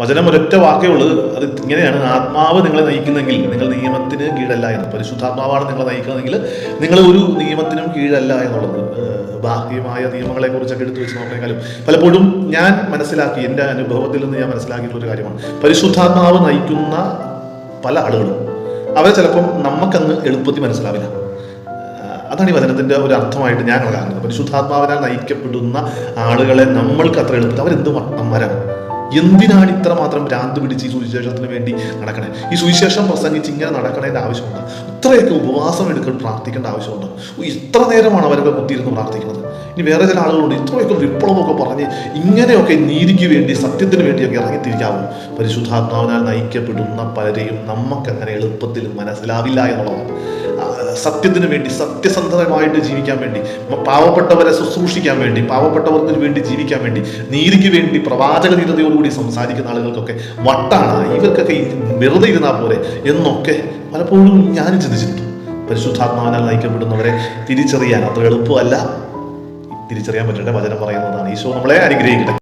വചനം ഒരൊറ്റ വാക്കേ ഉള്ളൂ. അത് ഇങ്ങനെയാണ്. ആത്മാവ് നിങ്ങളെ നയിക്കുന്നെങ്കിൽ നിങ്ങൾ നിയമത്തിന് കീഴല്ല എന്ന്. പരിശുദ്ധാത്മാവാണ് നിങ്ങളെ നയിക്കുന്നതെങ്കിൽ നിങ്ങൾ ഒരു നിയമത്തിനും കീഴല്ല എന്നുള്ളത്. ബാഹ്യമായ നിയമങ്ങളെ കുറിച്ചൊക്കെ എടുത്തു വെച്ച് നോക്കിയാലും പലപ്പോഴും ഞാൻ മനസ്സിലാക്കി എന്റെ അനുഭവത്തിൽ നിന്ന് ഞാൻ മനസ്സിലാക്കിയിട്ടുള്ള ഒരു കാര്യമാണ്. പരിശുദ്ധാത്മാവ് നയിക്കുന്ന പല ആളുകളും അവരെ ചിലപ്പം നമുക്കങ്ങ് എളുപ്പത്തിൽ മനസ്സിലാവില്ല. അതാണ് ഈ വചനത്തിന്റെ ഒരു അർത്ഥമായിട്ട് ഞാൻ കാണുന്നത്. പരിശുദ്ധാത്മാവിനാൽ നയിക്കപ്പെടുന്ന ആളുകളെ നമ്മൾക്ക് അത്ര എളുപ്പത്തിൽ അവരെന്ത് മട്ടന്മാരാണ് എന്തിനാണ് ഇത്ര മാത്രം ഭ്രാന്ത് പിടിച്ച് ഈ സുവിശേഷത്തിന് വേണ്ടി നടക്കണേ? ഈ സുവിശേഷം പ്രസംഗിച്ച് ഇങ്ങനെ നടക്കണേന്റെ ആവശ്യമുണ്ട്? ഇത്രയൊക്കെ ഉപവാസം എടുക്കാൻ പ്രാർത്ഥിക്കേണ്ട ആവശ്യമുണ്ട്? ഇത്ര നേരമാണ് അവരൊക്കെ കുത്തിയിരുന്ന് പ്രാർത്ഥിക്കുന്നത്. ഇനി വേറെ ചില ആളുകളുണ്ട് ഇത്രയൊക്കെ വിപ്ലവമൊക്കെ പറഞ്ഞ് ഇങ്ങനെയൊക്കെ നീതിക്ക് വേണ്ടി സത്യത്തിന് വേണ്ടിയൊക്കെ ഇറങ്ങിത്തിരിക്കാവും. പരിശുദ്ധാത്മാവിനാൽ നയിക്കപ്പെടുന്ന പലരെയും നമുക്കങ്ങനെ എളുപ്പത്തിൽ മനസ്സിലാവില്ല എന്നുള്ളതാണ്. സത്യത്തിന് വേണ്ടി സത്യസന്ധമായിട്ട് ജീവിക്കാൻ വേണ്ടി പാവപ്പെട്ടവരെ ശുശ്രൂഷിക്കാൻ വേണ്ടി പാവപ്പെട്ടവർക്ക് വേണ്ടി ജീവിക്കാൻ വേണ്ടി നീതിക്ക് വേണ്ടി പ്രവാചക ധീരതയോടുകൂടി സംസാരിക്കുന്ന ആളുകൾക്കൊക്കെ വട്ടാണ്. ഇവർക്കൊക്കെ വെറുതെ ഇരുന്നാൽ പോരെ എന്നൊക്കെ പലപ്പോഴും ഞാൻ ചിന്തിച്ചിട്ടുണ്ട്. പരിശുദ്ധാത്മാവിനാൽ നയിക്കപ്പെടുന്നവരെ തിരിച്ചറിയാൻ അത്ര എളുപ്പമല്ല. തിരിച്ചറിയാൻ പറ്റേണ്ട വചനം പറയുന്നതാണ്. ഈശോ നമ്മളെ അനുഗ്രഹിക്കട്ടെ.